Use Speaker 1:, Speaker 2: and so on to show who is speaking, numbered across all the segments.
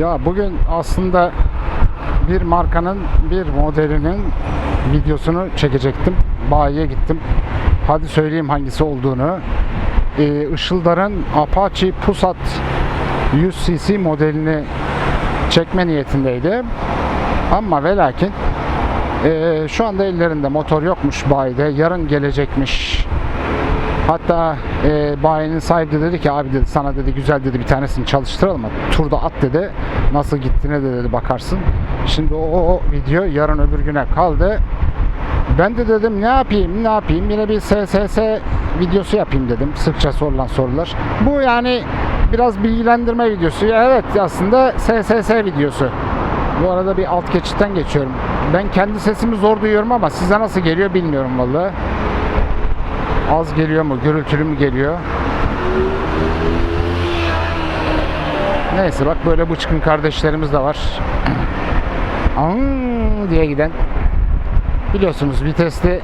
Speaker 1: Ya bugün aslında bir markanın bir modelinin videosunu çekecektim. Bayiye gittim. Hadi söyleyeyim hangisi olduğunu. Ee, Işıldar'ın Apache Pusat 100 cc modelini çekme niyetindeydi. Ama ve lakin ee, şu anda ellerinde motor yokmuş bayide. Yarın gelecekmiş. Hatta e, bayinin sahibi de dedi ki abi dedi sana dedi güzel dedi bir tanesini çalıştıralım. Turda at dedi. Nasıl gittiğine de dedi bakarsın. Şimdi o, o video yarın öbür güne kaldı. Ben de dedim ne yapayım ne yapayım yine bir SSS videosu yapayım dedim. Sıkça sorulan sorular. Bu yani biraz bilgilendirme videosu. Evet aslında SSS videosu. Bu arada bir alt geçitten geçiyorum. Ben kendi sesimi zor duyuyorum ama size nasıl geliyor bilmiyorum vallahi. Az geliyor mu? Gürültülü mü geliyor? Neyse bak böyle bıçkın kardeşlerimiz de var. Ang diye giden. Biliyorsunuz vitesli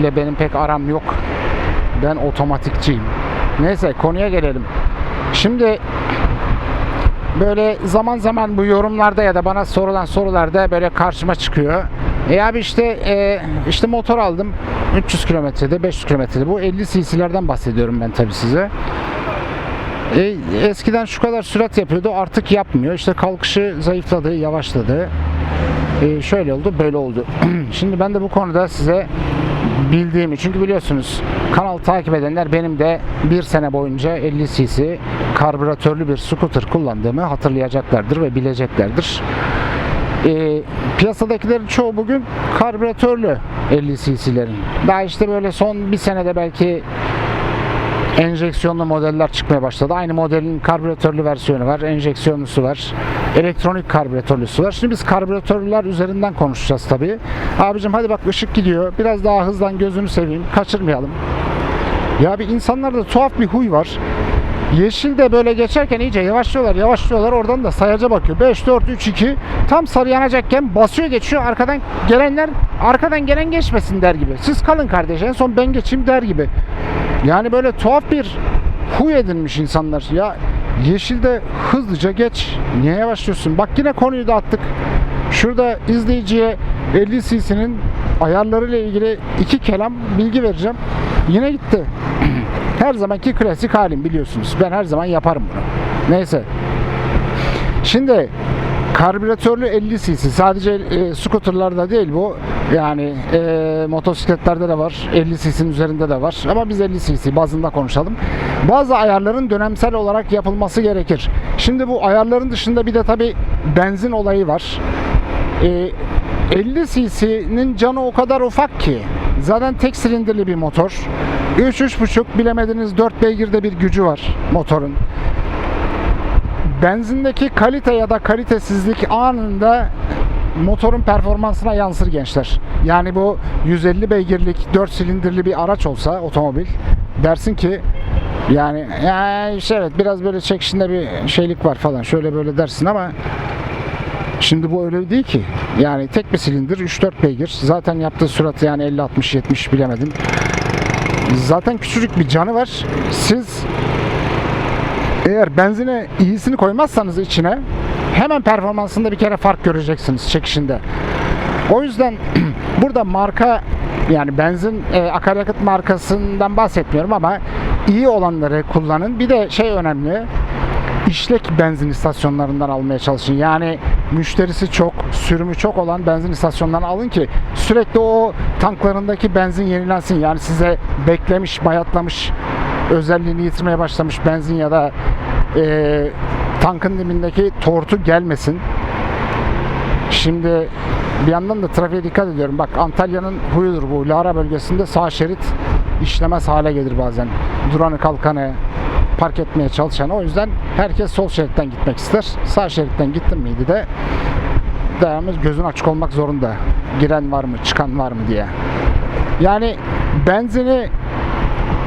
Speaker 1: ile benim pek aram yok. Ben otomatikçiyim. Neyse konuya gelelim. Şimdi böyle zaman zaman bu yorumlarda ya da bana sorulan sorularda böyle karşıma çıkıyor. E abi işte e, işte motor aldım 300 kilometrede 500 kilometrede bu 50 cc'lerden bahsediyorum ben tabi size. E, eskiden şu kadar sürat yapıyordu artık yapmıyor. İşte kalkışı zayıfladı, yavaşladı. E, şöyle oldu, böyle oldu. Şimdi ben de bu konuda size bildiğimi çünkü biliyorsunuz kanal takip edenler benim de bir sene boyunca 50 cc karbüratörlü bir scooter kullandığımı hatırlayacaklardır ve bileceklerdir. E, piyasadakilerin çoğu bugün karbüratörlü 50 cc'lerin. Daha işte böyle son bir senede belki enjeksiyonlu modeller çıkmaya başladı. Aynı modelin karbüratörlü versiyonu var, enjeksiyonlusu var, elektronik karbüratörlüsü var. Şimdi biz karbüratörler üzerinden konuşacağız tabii. Abicim hadi bak ışık gidiyor. Biraz daha hızlan gözünü seveyim. Kaçırmayalım. Ya bir insanlarda tuhaf bir huy var. Yeşil de böyle geçerken iyice yavaşlıyorlar, yavaşlıyorlar. Oradan da sayaca bakıyor. 5, 4, 3, 2. Tam sarı yanacakken basıyor geçiyor. Arkadan gelenler arkadan gelen geçmesin der gibi. Siz kalın kardeş en son ben geçeyim der gibi. Yani böyle tuhaf bir huy edinmiş insanlar. Ya yeşilde hızlıca geç. Niye yavaşlıyorsun? Bak yine konuyu da attık. Şurada izleyiciye 50 cc'nin ayarlarıyla ilgili iki kelam bilgi vereceğim. Yine gitti. Her zamanki klasik halim biliyorsunuz. Ben her zaman yaparım bunu. Neyse. Şimdi karbüratörlü 50 cc sadece e, scooterlarda değil bu. Yani e, motosikletlerde de var. 50 cc'nin üzerinde de var. Ama biz 50 cc bazında konuşalım. Bazı ayarların dönemsel olarak yapılması gerekir. Şimdi bu ayarların dışında bir de tabi benzin olayı var. E, 50 cc'nin canı o kadar ufak ki zaten tek silindirli bir motor 3-3.5 bilemediniz 4 beygirde bir gücü var motorun benzindeki kalite ya da kalitesizlik anında motorun performansına yansır gençler. Yani bu 150 beygirlik 4 silindirli bir araç olsa otomobil dersin ki yani ya işte evet biraz böyle çekişinde bir şeylik var falan şöyle böyle dersin ama Şimdi bu öyle değil ki. Yani tek bir silindir 3-4 beygir. Zaten yaptığı sürat yani 50-60-70 bilemedim. Zaten küçücük bir canı var. Siz eğer benzine iyisini koymazsanız içine hemen performansında bir kere fark göreceksiniz çekişinde. O yüzden burada marka yani benzin e, akaryakıt markasından bahsetmiyorum ama iyi olanları kullanın. Bir de şey önemli işlek benzin istasyonlarından almaya çalışın. Yani müşterisi çok, sürümü çok olan benzin istasyonlarından alın ki sürekli o tanklarındaki benzin yenilensin. Yani size beklemiş, bayatlamış, özelliğini yitirmeye başlamış benzin ya da e, tankın dibindeki tortu gelmesin. Şimdi bir yandan da trafiğe dikkat ediyorum. Bak Antalya'nın huyudur bu. Lara bölgesinde sağ şerit işlemez hale gelir bazen. Duranı kalkanı park etmeye çalışan. O yüzden herkes sol şeritten gitmek ister. Sağ şeritten gittin miydi de devamlı gözün açık olmak zorunda. Giren var mı, çıkan var mı diye. Yani benzini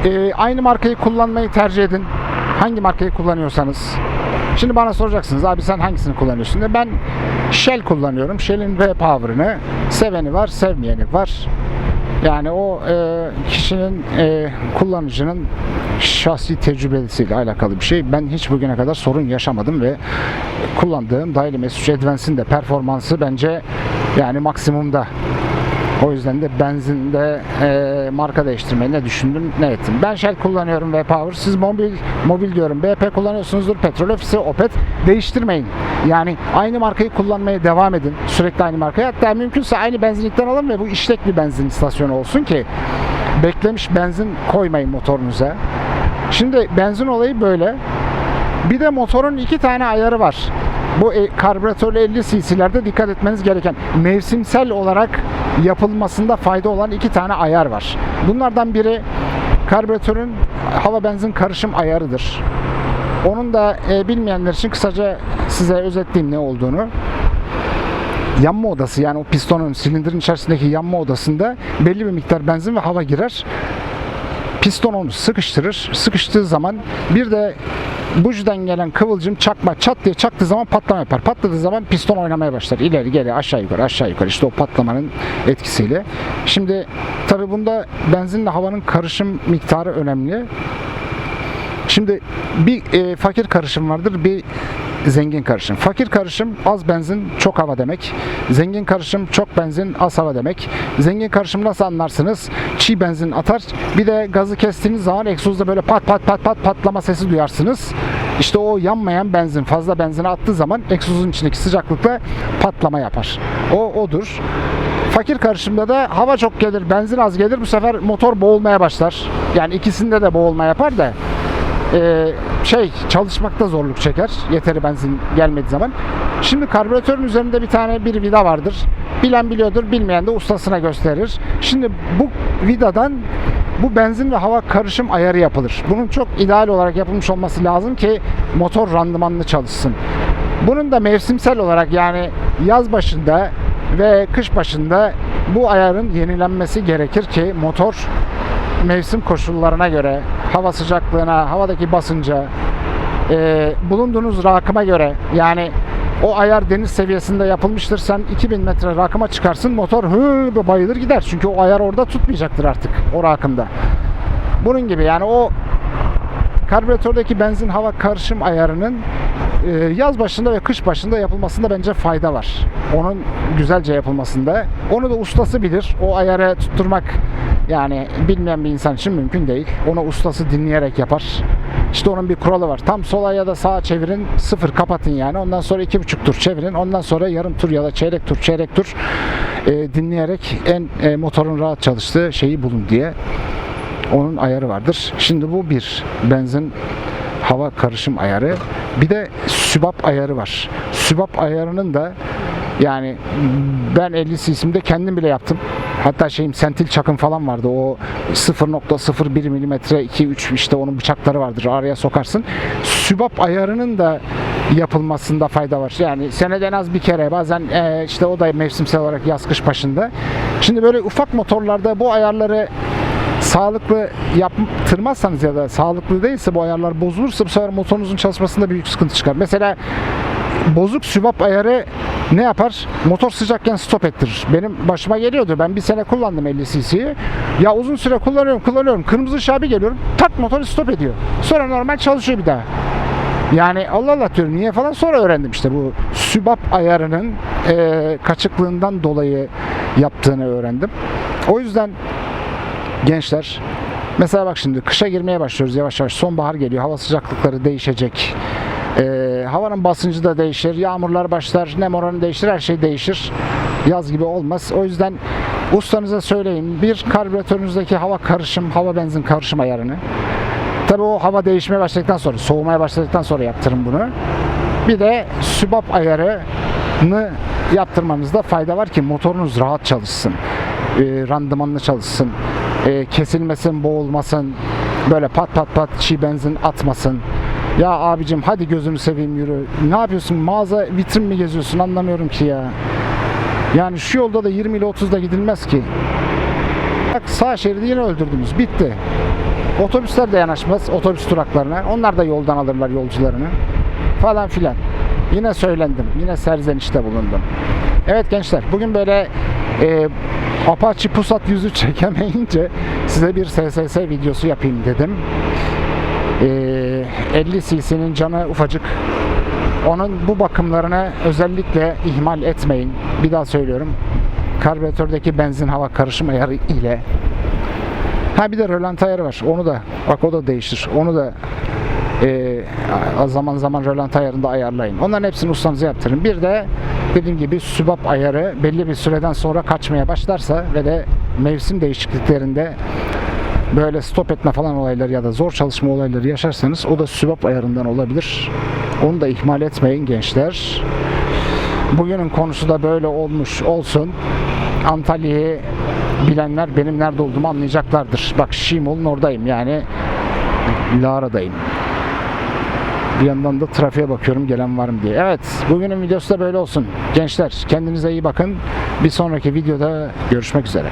Speaker 1: e, aynı markayı kullanmayı tercih edin. Hangi markayı kullanıyorsanız. Şimdi bana soracaksınız abi sen hangisini kullanıyorsun? De ben Shell kullanıyorum. Shell'in V-Power'ını seveni var, sevmeyeni var. Yani o e, kişinin e, kullanıcının şahsi tecrübesiyle alakalı bir şey. Ben hiç bugüne kadar sorun yaşamadım ve kullandığım Daily Message Advance'in de performansı bence yani maksimumda. O yüzden de benzinde e, marka değiştirmeyi ne düşündüm ne ettim. Ben Shell kullanıyorum ve Power. Siz mobil mobil diyorum. BP kullanıyorsunuzdur. Petrol ofisi, Opet değiştirmeyin. Yani aynı markayı kullanmaya devam edin. Sürekli aynı markayı. Hatta mümkünse aynı benzinlikten alın ve bu işlek bir benzin istasyonu olsun ki beklemiş benzin koymayın motorunuza. Şimdi benzin olayı böyle. Bir de motorun iki tane ayarı var. Bu e, karbüratörlü 50 cc'lerde dikkat etmeniz gereken mevsimsel olarak yapılmasında fayda olan iki tane ayar var. Bunlardan biri karbüratörün hava benzin karışım ayarıdır. Onun da e, bilmeyenler için kısaca size özetleyeyim ne olduğunu yanma odası yani o pistonun silindirin içerisindeki yanma odasında belli bir miktar benzin ve hava girer. Piston onu sıkıştırır. Sıkıştığı zaman bir de bujiden gelen kıvılcım çakma çat diye çaktığı zaman patlama yapar. Patladığı zaman piston oynamaya başlar. İleri geri aşağı yukarı aşağı yukarı işte o patlamanın etkisiyle. Şimdi tabi bunda benzinle havanın karışım miktarı önemli. Şimdi bir e, fakir karışım vardır, bir zengin karışım. Fakir karışım az benzin, çok hava demek. Zengin karışım çok benzin, az hava demek. Zengin karışım nasıl anlarsınız? Çiğ benzin atar. Bir de gazı kestiğiniz zaman egzozda böyle pat pat pat pat patlama sesi duyarsınız. İşte o yanmayan benzin, fazla benzin attığı zaman egzozun içindeki sıcaklıkla patlama yapar. O odur. Fakir karışımda da hava çok gelir, benzin az gelir. Bu sefer motor boğulmaya başlar. Yani ikisinde de boğulma yapar da e, şey çalışmakta zorluk çeker yeteri benzin gelmediği zaman. Şimdi karbüratörün üzerinde bir tane bir vida vardır. Bilen biliyordur, bilmeyen de ustasına gösterir. Şimdi bu vidadan bu benzin ve hava karışım ayarı yapılır. Bunun çok ideal olarak yapılmış olması lazım ki motor randımanlı çalışsın. Bunun da mevsimsel olarak yani yaz başında ve kış başında bu ayarın yenilenmesi gerekir ki motor mevsim koşullarına göre, hava sıcaklığına, havadaki basınca, e, bulunduğunuz rakıma göre yani o ayar deniz seviyesinde yapılmıştır. Sen 2000 metre rakıma çıkarsın motor hı bayılır gider. Çünkü o ayar orada tutmayacaktır artık o rakımda. Bunun gibi yani o karbüratördeki benzin hava karışım ayarının e, yaz başında ve kış başında yapılmasında bence fayda var. Onun güzelce yapılmasında. Onu da ustası bilir. O ayarı tutturmak yani bilmeyen bir insan için mümkün değil. Onu ustası dinleyerek yapar. İşte onun bir kuralı var. Tam sola ya da sağa çevirin, sıfır kapatın yani. Ondan sonra iki buçuk tur çevirin. Ondan sonra yarım tur ya da çeyrek tur, çeyrek tur e, dinleyerek en e, motorun rahat çalıştığı şeyi bulun diye onun ayarı vardır. Şimdi bu bir benzin hava karışım ayarı. Bir de sübap ayarı var. Sübap ayarının da yani ben 50 cc'mde kendim bile yaptım. Hatta şeyim sentil çakım falan vardı. O 0.01 milimetre 2 3 işte onun bıçakları vardır. Araya sokarsın. Sübap ayarının da yapılmasında fayda var. Yani senede en az bir kere bazen e, işte o da mevsimsel olarak yaz kış başında. Şimdi böyle ufak motorlarda bu ayarları sağlıklı yaptırmazsanız ya da sağlıklı değilse bu ayarlar bozulursa bu sefer motorunuzun çalışmasında büyük sıkıntı çıkar. Mesela bozuk sübap ayarı ne yapar? Motor sıcakken stop ettirir. Benim başıma geliyordu. Ben bir sene kullandım 50 cc'yi. Ya uzun süre kullanıyorum, kullanıyorum. Kırmızı ışığa bir geliyorum. Tak motoru stop ediyor. Sonra normal çalışıyor bir daha. Yani Allah Allah diyorum niye falan sonra öğrendim işte bu sübap ayarının e, kaçıklığından dolayı yaptığını öğrendim. O yüzden gençler mesela bak şimdi kışa girmeye başlıyoruz yavaş yavaş sonbahar geliyor hava sıcaklıkları değişecek Ee, havanın basıncı da değişir yağmurlar başlar nem oranı değişir her şey değişir. Yaz gibi olmaz. O yüzden ustanıza söyleyin bir karbüratörünüzdeki hava karışım hava benzin karışım ayarını. Tabi o hava değişmeye başladıktan sonra soğumaya başladıktan sonra yaptırın bunu. Bir de sübap ayarını yaptırmanızda fayda var ki motorunuz rahat çalışsın e, randımanlı çalışsın e, kesilmesin, boğulmasın, böyle pat pat pat çiğ benzin atmasın. Ya abicim hadi gözünü seveyim yürü. Ne yapıyorsun? Mağaza vitrin mi geziyorsun? Anlamıyorum ki ya. Yani şu yolda da 20 ile 30'da gidilmez ki. Bak sağ şeridi yine öldürdünüz. Bitti. Otobüsler de yanaşmaz otobüs duraklarına. Onlar da yoldan alırlar yolcularını. Falan filan. Yine söylendim. Yine serzenişte bulundum. Evet gençler bugün böyle E, Apache Pusat yüzü çekemeyince size bir SSS videosu yapayım dedim. E, 50 cc'nin canı ufacık. Onun bu bakımlarını özellikle ihmal etmeyin. Bir daha söylüyorum. Karbüratördeki benzin hava karışım ayarı ile Ha bir de rölanti ayarı var. Onu da bak o da değişir. Onu da e, zaman zaman rölanti ayarında ayarlayın. Onların hepsini ustanıza yaptırın. Bir de dediğim gibi sübap ayarı belli bir süreden sonra kaçmaya başlarsa ve de mevsim değişikliklerinde böyle stop etme falan olayları ya da zor çalışma olayları yaşarsanız o da sübap ayarından olabilir. Onu da ihmal etmeyin gençler. Bugünün konusu da böyle olmuş olsun. Antalya'yı bilenler benim nerede olduğumu anlayacaklardır. Bak Şimol'un oradayım yani Lara'dayım. Bir yandan da trafiğe bakıyorum gelen var mı diye. Evet bugünün videosu da böyle olsun. Gençler kendinize iyi bakın. Bir sonraki videoda görüşmek üzere.